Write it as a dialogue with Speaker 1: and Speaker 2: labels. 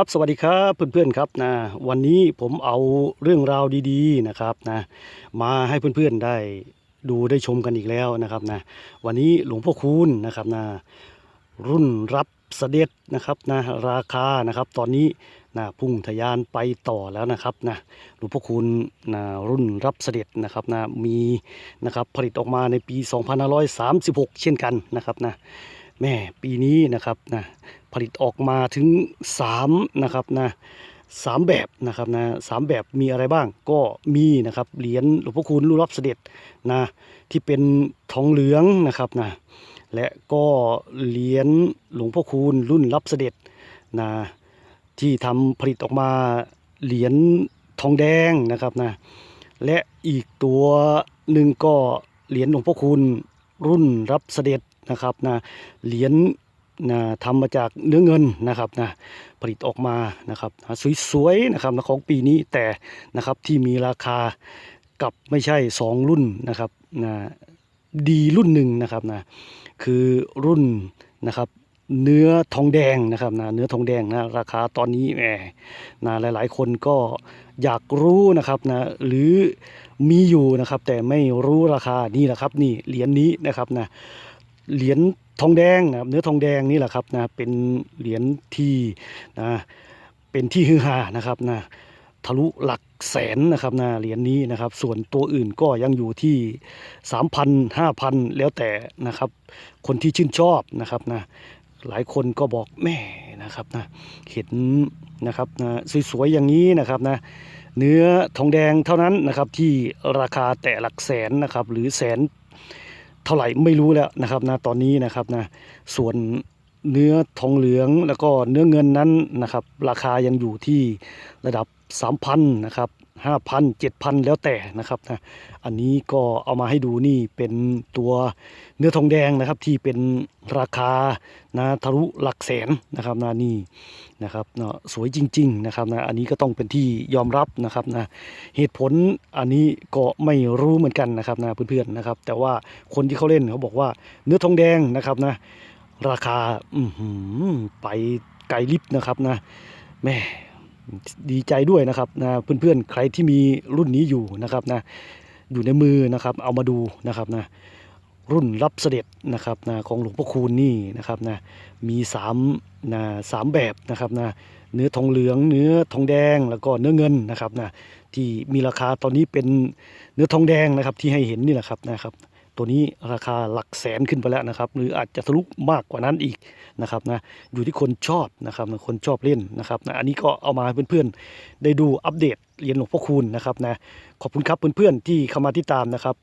Speaker 1: ครับสวัสดีครับเพื่อนๆครับนะวันนี้ผมเอาเรื่องราวดีๆนะครับนะมาให้เพื่อนๆได้ดูได้ชมกันอีกแล้วนะครับนะวันนี้หลวงพ่อคูณนะครับนะรุ่นรับเสด็จนะครับนะราคานะครับ ตอนนี้นะพุ่งทะยานไปต่อแล้วนะครับนะหลวงพ่อคูณนะรุ่นรับเสด็จนะครับนะมีนะครับผลิตออกมาในปี 2536 เช่นกันนะครับนะ แม่ปีนี้นะครับนะผลิตออกมาถึง3นะครับนะสามแบบนะครับนะสามแบบมีอะไรบ้างก็มีนะครับเหรียญหลวงพ่อคูณรุ่นรับเสด็จนะที่เป็นทองเหลืองนะครับนะและก็เหรียญหลวงพ่อคูณรุ่นรับเสด็จนะที่ทำผลิตออกมาเหรียญทองแดงนะครับนะและอีกตัวหนึ่งก็เหรียญหลวงพ่อคูณรุ่นรับเสด็จ นะครับนะเหรียญนะทำมาจากเนื้อเงินนะครับนะผลิตออกมานะครับสวยๆนะครับนะของปีนี้แต่นะครับที่มีราคากับไม่ใช่ 2 รุ่นนะครับนะดีรุ่นหนึ่งนะครับนะคือรุ่นนะครับเนื้อทองแดงนะครับนะเนื้อทองแดงนะราคาตอนนี้แหมนะหลายๆ คนก็อยากรู้นะครับนะหรือมีอยู่นะครับแต่ไม่รู้ราคานี่แหละครับนี่เหรียญนี้นะครับนะ เหรียญทองแดงนะครับเนื้อทองแดงนี่แหละครับนะเป็นเหรียญที่นะเป็นที่ฮือฮานะครับนะทะลุหลักแสนนะครับนะเหรียญนี้นะครับ ส่วนตัวอื่นก็ยังอยู่ที่ 3,000 5,000 แล้วแต่นะครับ คนที่ชื่นชอบนะครับนะหลายคนก็บอกแม่นะครับนะเห็นนะครับนะสวยๆอย่างนี้นะครับนะเนื้อทองแดงเท่านั้นนะครับที่ราคาแต่หลักแสนนะครับหรือแสน เท่าไหร่ไม่รู้แล้วนะครับนะตอนนี้นะครับนะส่วนเนื้อทองเหลืองแล้วก็เนื้อเงินนั้นนะครับ ราคายังอยู่ที่ระดับ 3,000นะครับ 5,000 7,000แล้วแต่นะครับนะอันนี้ก็เอามาให้ดูนี่เป็นตัวเนื้อทองแดงนะครับที่เป็นราคานะทะลุหลักแสนนะครับนะนี่นะครับเนาะสวยจริง ๆ นะครับนะอันนี้ก็ต้องเป็นที่ยอมรับนะครับนะเหตุผลอันนี้ก็ไม่รู้เหมือนกันนะครับนะเพื่อนๆนะครับ แต่ว่าคนที่เขาเล่นเขาบอกว่าเนื้อทองแดงนะครับนะราคาอืไปไกลลิบนะครับนะแม่ ดีใจด้วยนะครับนะเพื่อนๆใครที่มีรุ่นนี้อยู่นะครับนะอยู่ในมือนะครับเอามาดูนะครับนะรุ่นรับเสด็จนะครับนะของหลวงพ่อคูณนี่นะครับนะมีสามนะสามแบบนะครับนะเนื้อทองเหลือง เนื้อทองแดงแล้วก็เนื้อเงินนะครับนะที่มีราคาตอนนี้เป็นเนื้อทองแดงนะครับที่ให้เห็นนี่แหละครับนะครับ ตัวนี้ราคาหลักแสนขึ้นไปแล้วนะครับ หรืออาจจะทะลุมากกว่านั้นอีกนะครับนะอยู่ที่คนชอบนะครับคนชอบเล่นนะครับนะอันนี้ก็เอามาเพื่อนๆได้ดูอัปเดตเหรียญหลวงพ่อคูณนะครับนะขอบคุณครับเพื่อนๆที่เข้ามาติดตามนะครับ